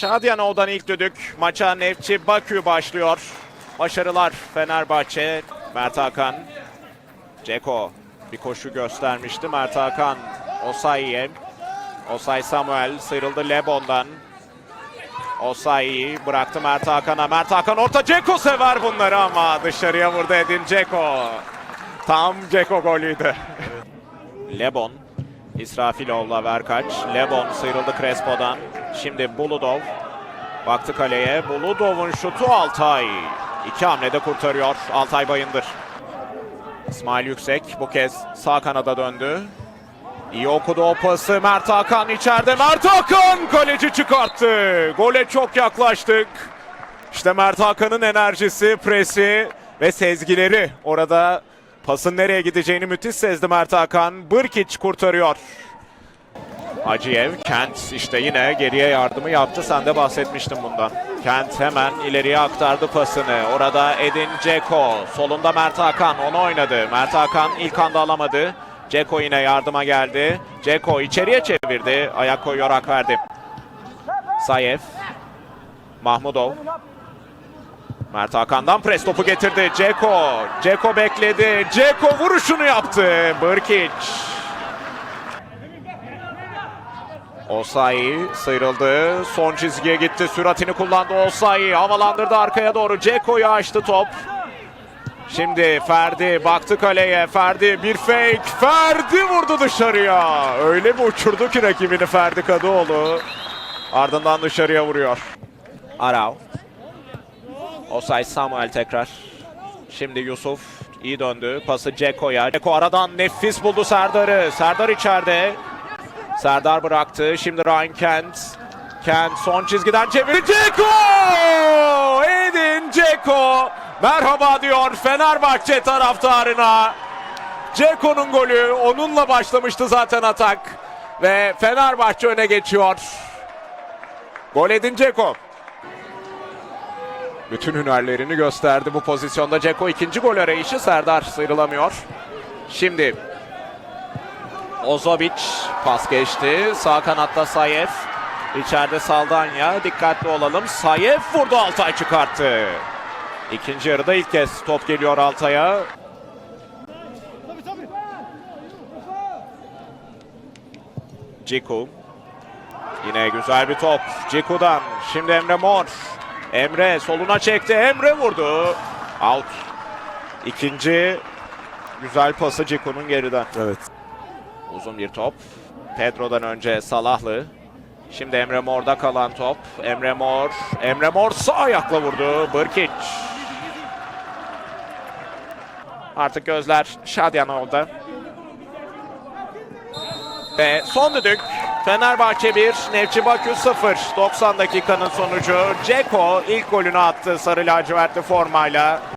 Şadyanov'dan ilk düdük. Maça Nefçi Bakü başlıyor. Başarılar Fenerbahçe. Mert Hakan. Ceko bir koşu göstermişti. Mert Hakan Osayi'ye. Osay Samuel sıyrıldı Lebon'dan. Osayi bıraktı Mert Hakan'a. Mert Hakan orta Ceko sever bunları ama dışarıya vurdu Edin Ceko. Tam Ceko golüydü. Lebon. İsrafilov'la Verkaç. Lebon sıyrıldı Crespo'dan. Şimdi Buludov. Baktı kaleye. Buludov'un şutu Altay. İki hamlede kurtarıyor Altay Bayındır. İsmail Yüksek bu kez sağ kanada döndü. İyi okudu o pası. Mert Hakan içeride. Mert Hakan kaleci çıkarttı. Gole çok yaklaştık. İşte Mert Hakan'ın enerjisi, presi ve sezgileri. Orada pasın nereye gideceğini müthiş sezdi Mert Hakan. Bırkiç kurtarıyor. Acıyev, Kent işte yine geriye yardımı yaptı. Sen de bahsetmiştin bundan. Kent hemen ileriye aktardı pasını. Orada Edin Dzeko. Solunda Mert Hakan onu oynadı. Mert Hakan ilk anda alamadı. Dzeko yine yardıma geldi. Dzeko içeriye çevirdi. Ayak koyuyor hak verdi. Sayev. Mahmudov. Mert Hakan'dan pres topu getirdi. Dzeko. Dzeko bekledi. Dzeko vuruşunu yaptı. Brkic. Osayi sıyrıldı. Son çizgiye gitti. Süratini kullandı Osayi. Havalandırdı arkaya doğru. Ceko'yu açtı top. Şimdi Ferdi baktı kaleye. Ferdi bir fake. Ferdi vurdu dışarıya. Öyle bir uçurdu ki rakibini Ferdi Kadıoğlu. Ardından dışarıya vuruyor. Arao. Osay Samuel tekrar. Şimdi Yusuf iyi döndü. Pası Ceko'ya. Ceko aradan nefis buldu Serdar'ı. Serdar içeride. Serdar bıraktı. Şimdi Ryan Kent. Kent son çizgiden çevirdi. Ceko! Edin Ceko. Merhaba diyor Fenerbahçe taraftarına. Ceko'nun golü. Onunla başlamıştı zaten atak. Ve Fenerbahçe öne geçiyor. Gol Edin Ceko. Bütün hünerlerini gösterdi bu pozisyonda. Ceko ikinci gol arayışı. Serdar sıyrılamıyor. Şimdi Ozovic pas geçti. Sağ kanatta Sayev. İçeride Saldanya. Dikkatli olalım. Sayev vurdu Altay çıkarttı. İkinci yarıda ilk kez top geliyor Altay'a. Ciku. Yine güzel bir top. Ciku'dan. Şimdi Emre Mor. Emre soluna çekti. Emre vurdu. Out. İkinci güzel pası Ciku'nun geriden. Evet. Uzun bir top. Pedro'dan önce Salahlı. Şimdi Emre Mor'da kalan top. Emre Mor. Emre Mor sağ ayakla vurdu. Brkic. Artık gözler Şadyanov'da. Ve son düdük. Fenerbahçe 1, Nefçi Bakü 0. 90 dakikanın sonucu. Ceko ilk golünü attı sarı lacivertli formayla.